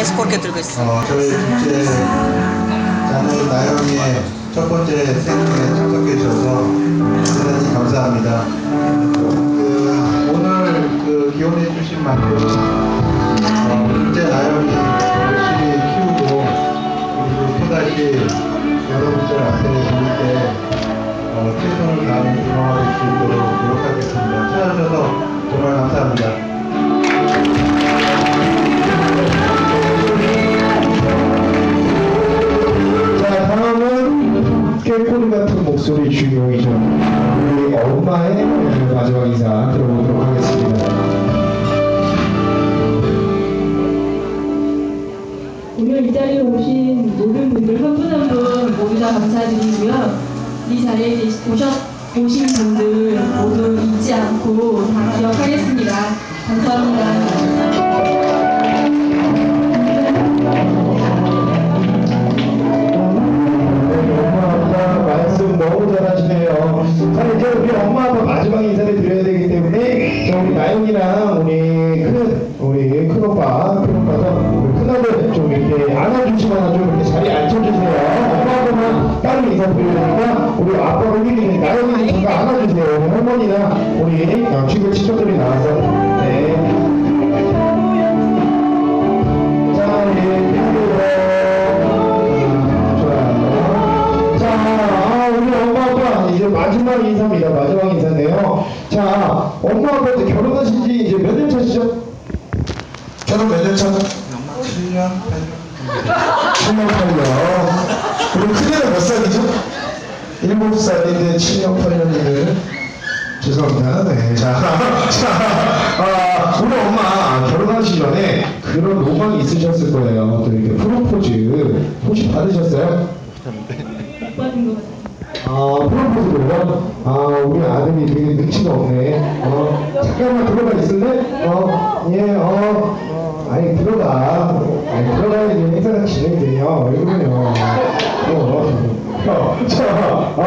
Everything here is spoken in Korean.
계속 그렇게 들고 있어. 어, 저희 둘째 자녀 나영이의 첫 번째 생일에 참석해 주셔서 대단히 감사합니다. 그, 오늘 그 기원해 주신 만큼 어, 둘째 나영이 열심히 키우고 그리고 또다시 여러분들 앞에 보일 때 어, 최선을 다하는 경험 깨꼬리 같은 목소리 주인공이죠. 우리 엄마의 마지막 인사 들어보도록 하겠습니다. 오늘 이 자리에 오신 모든 분들 한 분 한 분 모두 다 감사드리고요. 이 자리에 오셨, 오신 분들 모두 잊지 않고 다 기억하겠습니다. 감사합니다. 자 이제 우리 엄마 아빠 마지막 인사를 드려야 되기 때문에 자 우리 나영이랑 우리 큰 우리 큰 오빠 큰 오빠가 우리 큰 아들 좀 이렇게 안아주시거나 좀 이렇게 자리에 앉혀주세요. 엄마 아빠만 따로 인사 드려야 되니까 우리 아빠가 우리 나영이는 잠깐 안아주세요. 우리 할머니랑 우리 어, 친구 친척들이 나와서 이제 마지막 인사입니다. 마지막 인사인데요. 자, 엄마 아빠 이제 결혼하신 지 이제 몇 년 차시죠? 결혼 몇년 차? 7년? 7년 8년. 우리 큰애는 몇 살이죠? 7살인데 7년 8년이면 죄송합니다. 네. 자, 자, 아, 우리 엄마 결혼하시기 전에 그런 로망이 있으셨을 거예요. 또 이렇게 프로포즈 혹시 받으셨어요? 못 받은 것 같아요. 아, 프로포즈로요? 아, 우리 아들이 되게 눈치가 없네. 어, 잠깐만 들어가 있을래? 어, 예, 어, 어, 아니, 들어가. 아니, 들어가야 지 행사가 진행돼요. 왜 그러냐. 어, 어, 자, 아,